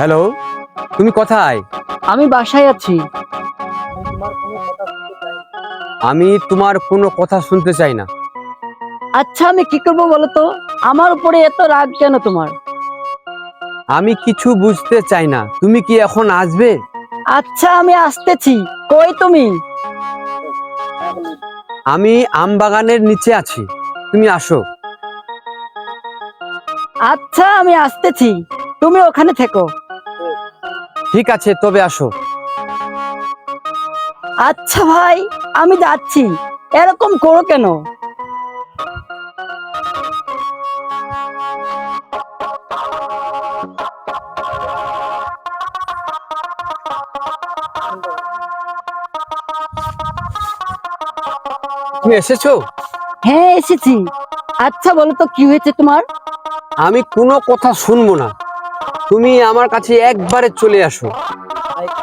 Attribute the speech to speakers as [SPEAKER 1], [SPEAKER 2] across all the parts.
[SPEAKER 1] Hello তুমি কোথায়?
[SPEAKER 2] আমি বাসায় আছি।
[SPEAKER 1] আমি তোমার কোনো কথা শুনতে চাই না।
[SPEAKER 2] আচ্ছা আমি কি করব বলো তো? আমার উপরে এত রাগ কেন তোমার?
[SPEAKER 1] আমি কিছু বুঝতে চাই না। তুমি কি এখন আসবে?
[SPEAKER 2] আচ্ছা আমি আসতেছি। কই তুমি?
[SPEAKER 1] আমি আম বাগানের নিচে আছি। তুমি আসো।
[SPEAKER 2] আচ্ছা আমি আসতেছি। তুমি ওখানে থেকো।
[SPEAKER 1] ঠিক আছে তবে আসো।
[SPEAKER 2] আচ্ছা ভাই আমি যাচ্ছি। এরকম করো কেন?
[SPEAKER 1] তুমি এসেছ?
[SPEAKER 2] হ্যাঁ এসেছি। আচ্ছা বলো তো কি হয়েছে তোমার?
[SPEAKER 1] আমি কোনো কথা শুনব না। তুমি আমার কাছে একবারে চলে আসো।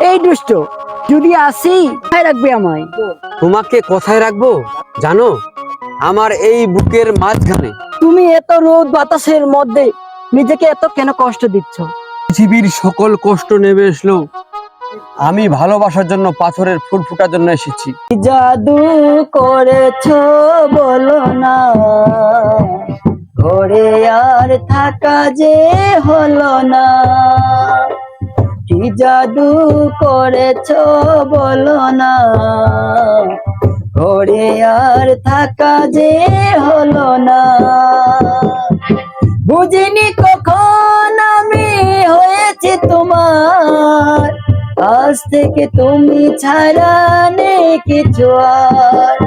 [SPEAKER 2] এই দুষ্ট যদি আসি কোথায় রাখবে আমায়?
[SPEAKER 1] তোমাকে কোথায় রাখব জানো? আমার এই বুকের মাঝখানে।
[SPEAKER 2] তুমি এত রোদ বাতাসের মধ্যে নিজেকে এত কেন কষ্ট দিচ্ছ?
[SPEAKER 1] পৃথিবীর সকল কষ্ট নেমে এসলো। আমি ভালোবাসার জন্য পাথরের ফুল ফুটার জন্য এসেছি।
[SPEAKER 2] জাদু করেছ বলো না। থাকা যে হলো না। কি জাদু করেছ বলো না। ঘরে আর থাকা যে হলো না। বুঝিনি কখন আমি হয়েছি তোমার। আজ থেকে তুমি ছাড়া নেই কিছু আর।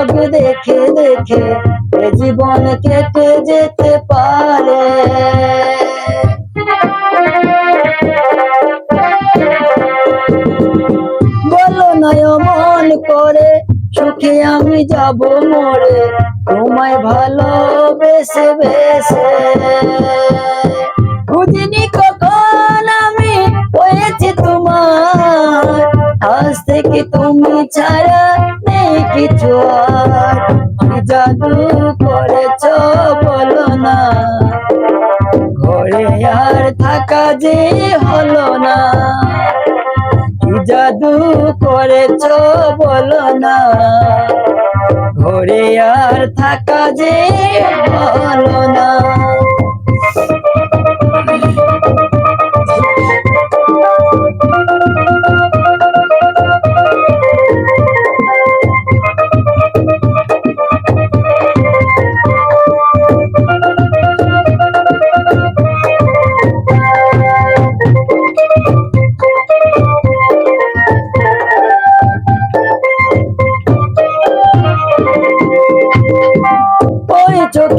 [SPEAKER 2] অপলক দেখে দেখে জীবন কেটে যেতে পারে। বলো নয়, মন করে সুখে আমি যাব মরে, তোমায় ভালোবেসে বেসে। বুঝিনি কখন আমি হয়েছি তোমার, আজ থেকে তুমি ছাড়া থাকা যে হলো না। কি জাদু করেছ বলো না। ঘরে আর থাকা যে হলো না।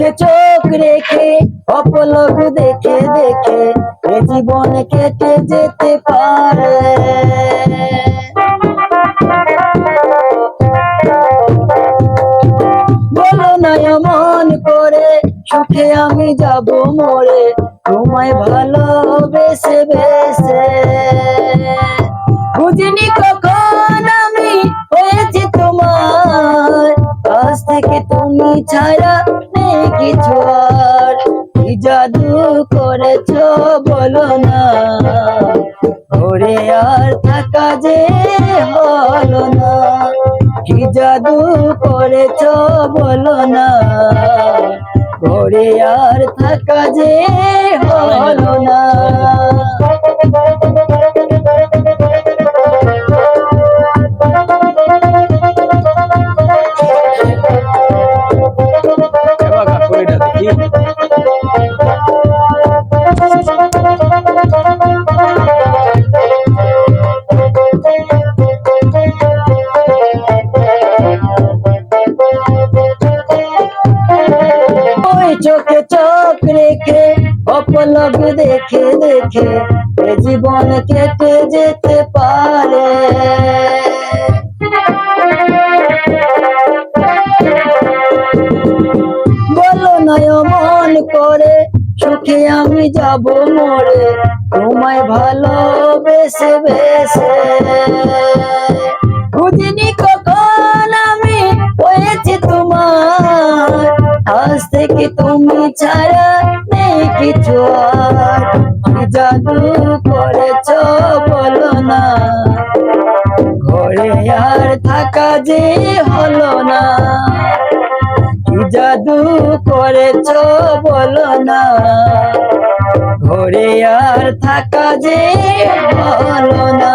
[SPEAKER 2] চোখে চোখ রেখে, অপলক দেখে দেখে, এ জীবন কেটে যেতে পারে। বলো না মন করে, সুখে আমি যাব মরে, তোমায় ভালোবেসে বেসে। বুঝিনি কখন আমি হয়েছি তোমার কাছ থেকে তুমি ছাড়া যে হলো না, কি জাদু করেছ বলো না। ঘরে আর থাকা যে হলো না। ওই চোখে চোখ রেখে অপলক দেখে দেখে জীবন কেটে যেতে পারে। বলো নয় মন করে, সুখে আমি যাব মরে, তোমায় ভালোবেসে বেসে। আজ থেকে তুমি ছাড়া নেই কিছু আর। জাদু করেছ, বলো না। ঘরে আর থাকা যে হলো না। জাদু করেছ, বলো না। ঘরে আর থাকা যে হলো না।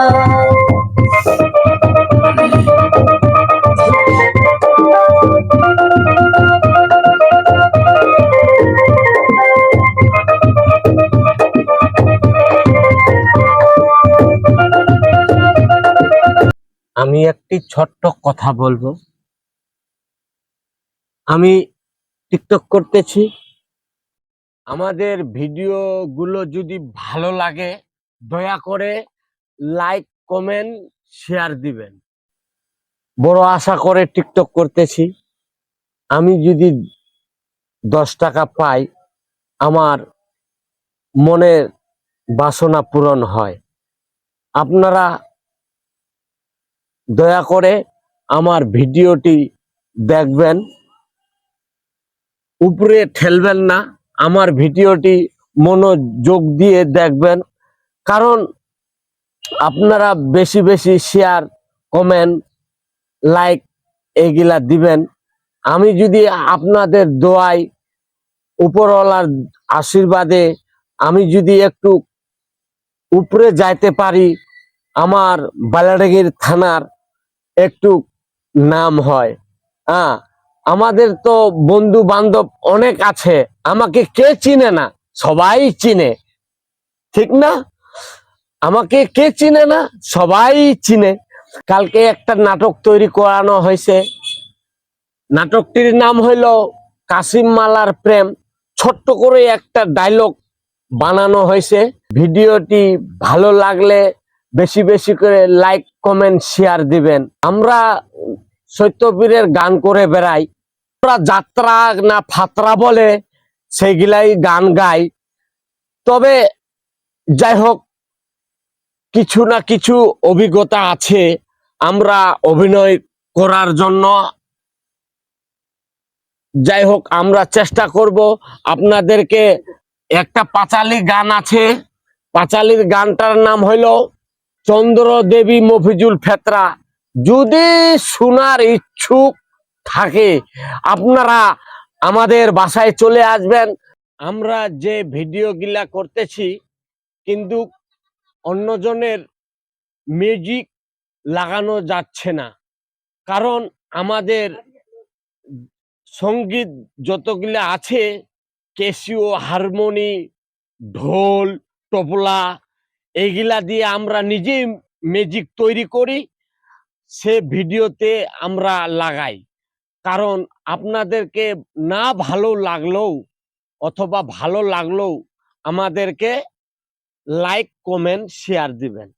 [SPEAKER 1] আমি একটি ছোট্ট কথা বলব। আমি টিকটক করতেছি। আমাদের ভিডিও গুলো যদি ভালো লাগে, দয়া করে লাইক, কমেন্ট, শেয়ার দিবেন। বড় আশা করে টিকটক করতেছি। আমি যদি দশ টাকা পাই, আমার মনের বাসনা পূরণ হয়। আপনারা দয়া করে আমার ভিডিওটি দেখবেন। উপরে ঠেলবেন না, আমার ভিডিওটি মনোযোগ দিয়ে দেখবেন। কারণ আপনারা বেশি বেশি শেয়ার কমেন্ট লাইক এগুলা দিবেন। আমি যদি আপনাদের দোয়াই উপরওয়ালার আশীর্বাদে আমি যদি একটু উপরে যাইতে পারি, আমার বালাডাঙ্গির থানার একটু নাম হয়। হ্যাঁ আমাদের তো বন্ধু বান্ধব অনেক আছে, আমাকে কে চিনে না? সবাই চিনে। ঠিক না? আমাকে কে চিনে না? সবাই চিনে। কালকে একটা নাটক তৈরি করানো হয়েছে। নাটকটির নাম হইল কাসিম মালার প্রেম। ছোট্ট করে একটা ডায়লগ বানানো হয়েছে। ভিডিওটি ভালো লাগলে বেশি বেশি করে লাইক কমেন্ট শেয়ার দিবেন। আমরা সত্যবীরের গান করে বেড়াই। আমরা যাত্রা না ফাত্রা বলে সেইগুলাই গান গাই। তবে যাই হোক, কিছু না কিছু অভিজ্ঞতা আছে আমরা অভিনয় করার জন্য। যাই হোক, আমরা চেষ্টা করব। আপনাদেরকে একটা পাঁচালি গান আছে। পাঁচালির গানটার নাম হইল চন্দ্র দেবী মফিজুল ফেতরা যদি শোনার ইচ্ছুক থাকে, আপনারা আমাদের বাসায় চলে আসবেন। আমরা যে ভিডিও গিলা করতেছি, কিন্তু অন্যজনের মিউজিক লাগানো যাচ্ছে না। কারণ আমাদের সংগীত যতগুলা আছে ক্যাসিও হারমোনি, ঢোল তবলা এইগুলা দিয়ে আমরা নিজেই ম্যাজিক তৈরি করি, সে ভিডিওতে আমরা লাগাই। কারণ আপনাদেরকে না ভালো লাগলেও অথবা ভালো লাগলেও আমাদেরকে লাইক কমেন্ট শেয়ার দিবেন।